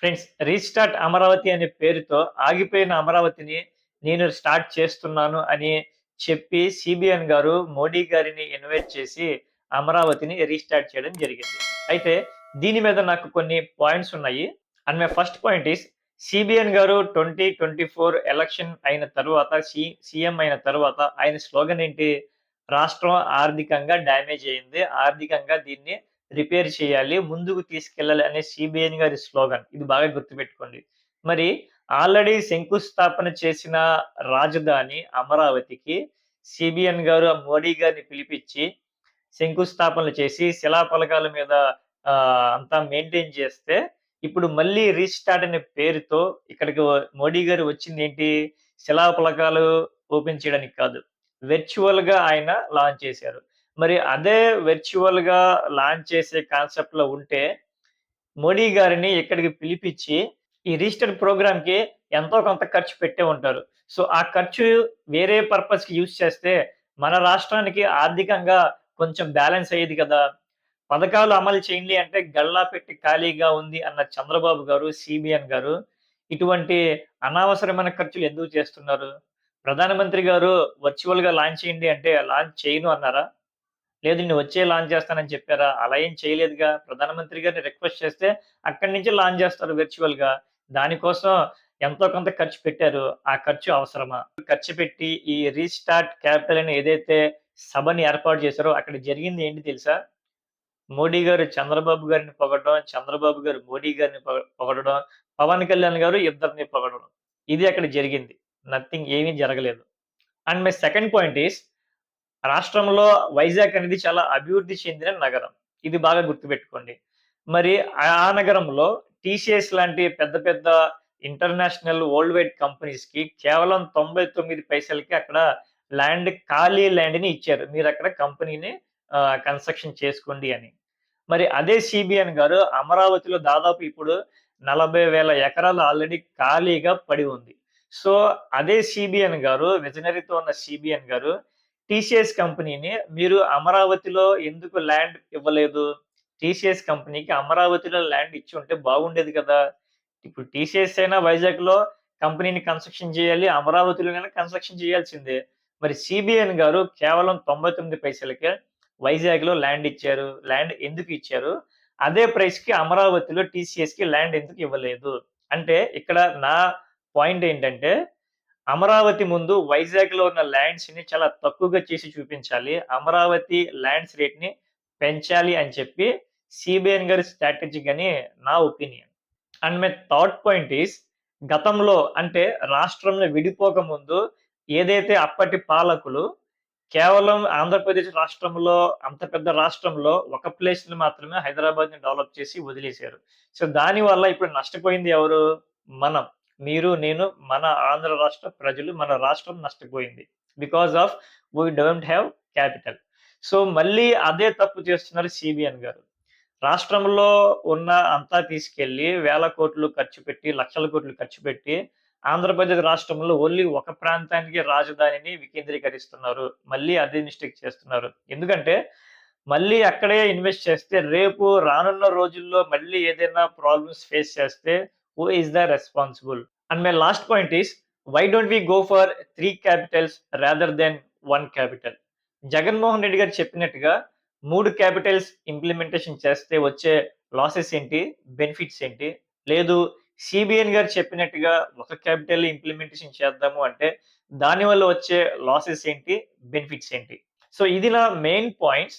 Friends restart Amaravati అనే పేరుతో ఆగిపోయిన అమరావతిని నేను స్టార్ట్ చేస్తున్నాను అని చెప్పి సిబిఎన్ గారు మోడీ గారిని ఇన్వైట్ చేసి అమరావతిని రీస్టార్ట్ చేయడం జరిగింది. అయితే దీని మీద నాకు కొన్ని పాయింట్స్ ఉన్నాయి. And my first point is CBN garu twenty twenty four election అయిన తర్వాత సి సీఎం అయిన తర్వాత ఆయన స్లోగన్ ఏంటి? రాష్ట్రం ఆర్థికంగా డ్యామేజ్ అయింది. ఆర్థికంగా దీన్ని రిపేర్ చేయాలి ముందుకు తీసుకెళ్ళాలి అనే సిబిఎన్ గారి స్లోగన్. ఇది బాగా గుర్తుపెట్టుకోండి. మరి ఆల్రెడీ శంకుస్థాపన చేసిన రాజధాని అమరావతికి సిబిఎన్ గారు మోడీ గారిని పిలిపించి శంకుస్థాపనలు చేసి శిలాఫలకాల మీద అంతా మెయింటైన్ చేస్తే ఇప్పుడు మళ్ళీ రీస్టార్ట్ అనే పేరుతో ఇక్కడికి మోడీ గారు వచ్చింది ఏంటి శిలాఫలకాలు ఓపెన్ చేయడానికి కాదు. వెర్చువల్గా ఆయన లాంచ్ చేశారు. మరి అదే వెర్చువల్గా లాంచ్ చేసే కాన్సెప్ట్లో ఉంటే మోడీ గారిని ఇక్కడికి పిలిపించి ఈ రిజిస్టర్ ప్రోగ్రామ్కి ఎంతో కొంత ఖర్చు పెట్టే ఉంటారు. సో ఆ ఖర్చు వేరే పర్పస్కి యూజ్ చేస్తే మన రాష్ట్రానికి ఆర్థికంగా కొంచెం బ్యాలెన్స్ అయ్యేది కదా. పథకాలు అమలు చేయండి అంటే గల్లా పెట్టి ఖాళీగా ఉంది అన్న చంద్రబాబు గారు సిబిఎన్ గారు ఇటువంటి అనవసరమైన ఖర్చులు ఎందుకు చేస్తున్నారు? ప్రధానమంత్రి గారు వర్చువల్గా లాంచ్ చేయండి అంటే లాంచ్ చేయను అన్నారా? లేదు నేను వచ్చే లాంచ్ చేస్తానని చెప్పారా? అలా ఏం చేయలేదుగా. ప్రధానమంత్రి గారిని రిక్వెస్ట్ చేస్తే అక్కడి నుంచి లాంచ్ చేస్తారు వర్చువల్గా దానికోసం ఎంతో కొంత ఖర్చు పెట్టారు. ఆ ఖర్చు అవసరమా? ఖర్చు పెట్టి ఈ రీస్టార్ట్ క్యాపిటల్ అని ఏదైతే సభని ఏర్పాటు చేశారో అక్కడ జరిగింది ఏంటి తెలుసా? మోడీ గారు చంద్రబాబు గారిని పొగడడం చంద్రబాబు గారు మోడీ గారిని పొగ- పొగడడం పవన్ కళ్యాణ్ గారు ఇద్దరిని పొగడడం. ఇది అక్కడ జరిగింది. నథింగ్ ఏమీ జరగలేదు. And my second point is రాష్ట్రంలో వైజాగ్ అనేది చాలా అభివృద్ధి చెందిన నగరం. ఇది బాగా గుర్తుపెట్టుకోండి. మరి ఆ నగరంలో టీసీఎస్ లాంటి పెద్ద పెద్ద ఇంటర్నేషనల్ వరల్డ్ వైడ్ కంపెనీస్కి కేవలం తొంభై తొమ్మిది పైసలకి అక్కడ ల్యాండ్ ఖాళీ ల్యాండ్ని ఇచ్చారు. మీరు అక్కడ కంపెనీని కన్స్ట్రక్షన్ చేసుకోండి అని. మరి అదే సిబిఎన్ గారు అమరావతిలో దాదాపు ఇప్పుడు నలభై వేల ఎకరాలు ఆల్రెడీ ఖాళీగా పడి ఉంది. సో అదే సిబిఎన్ గారు విజనరీతో ఉన్న సిబిఎన్ గారు టీసీఎస్ కంపెనీని మీరు అమరావతిలో ఎందుకు ల్యాండ్ ఇవ్వలేదు? టీసీఎస్ కంపెనీకి అమరావతిలో ల్యాండ్ ఇచ్చి ఉంటే బాగుండేది కదా. ఇప్పుడు టీసీఎస్ అయినా వైజాగ్లో కంపెనీని కన్స్ట్రక్షన్ చేయాలి అమరావతిలోనైనా కన్స్ట్రక్షన్ చేయాల్సిందే. మరి సిబిఎన్ గారు కేవలం తొంభై తొమ్మిది పైసలకే వైజాగ్లో ల్యాండ్ ఇచ్చారు. ల్యాండ్ ఎందుకు ఇచ్చారు? అదే ప్రైస్కి అమరావతిలో టీసీఎస్కి ల్యాండ్ ఎందుకు ఇవ్వలేదు? అంటే ఇక్కడ నా పాయింట్ ఏంటంటే అమరావతి ముందు వైజాగ్లో ఉన్న ల్యాండ్స్ని చాలా తక్కువగా చేసి చూపించాలి. అమరావతి ల్యాండ్స్ రేట్ని పెంచాలి అని చెప్పి సిబిఎన్ గారి స్ట్రాటజీ అని నా opinion. And my third point is గతంలో అంటే రాష్ట్రంలో విడిపోక ముందు ఏదైతే అప్పటి పాలకులు కేవలం ఆంధ్రప్రదేశ్ రాష్ట్రంలో అంత పెద్ద రాష్ట్రంలో ఒక ప్లేస్ని మాత్రమే హైదరాబాద్ని డెవలప్ చేసి వదిలేశారు. సో దాని వల్ల ఇప్పుడు నష్టపోయింది ఎవరు? మనం. మీరు నేను మన ఆంధ్ర రాష్ట్ర ప్రజలు మన రాష్ట్రం నష్టపోయింది. Because of we don't have capital so మళ్ళీ అదే తప్పు చేస్తున్నారు సిబిఎన్ గారు. రాష్ట్రంలో ఉన్న అంతా తీసుకెళ్ళి వేల కోట్లు ఖర్చు పెట్టి లక్షల కోట్లు ఖర్చు పెట్టి ఆంధ్రప్రదేశ్ రాష్ట్రంలో ఓన్లీ ఒక ప్రాంతానికి రాజధానిని వికేంద్రీకరిస్తున్నారు. మళ్ళీ అదే మిస్టేక్ చేస్తున్నారు. ఎందుకంటే మళ్ళీ అక్కడే ఇన్వెస్ట్ చేస్తే రేపు రానున్న రోజుల్లో మళ్ళీ ఏదైనా ప్రాబ్లమ్స్ ఫేస్ చేస్తే who is the responsible and my last point is why don't we go for three capitals rather than one capital Jaganmohan Reddy garu చెప్పినట్టుగా మూడు క్యాపిటల్స్ ఇంప్లిమెంటేషన్ చేస్తే వచ్చే లాసెస్ ఏంటి? బెనిఫిట్స్ ఏంటి? లేదు సిబిఎన్ గారు చెప్పినట్టుగా ఒక క్యాపిటల్ ఇంప్లిమెంటేషన్ చేద్దాము అంటే దానివల్ల వచ్చే లాసెస్ ఏంటి? బెనిఫిట్స్ ఏంటి? సో ఇది నా మెయిన్ పాయింట్స్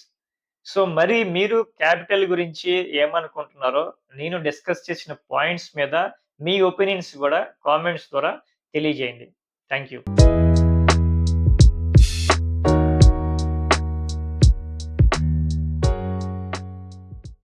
సో మరి మీరు క్యాపిటల్ గురించి ఏమనుకుంటున్నారో నేను డిస్కస్ చేసిన పాయింట్స్ మీద మీ ఒపీనియన్స్ కూడా కామెంట్స్ ద్వారా తెలియజేయండి. Thank you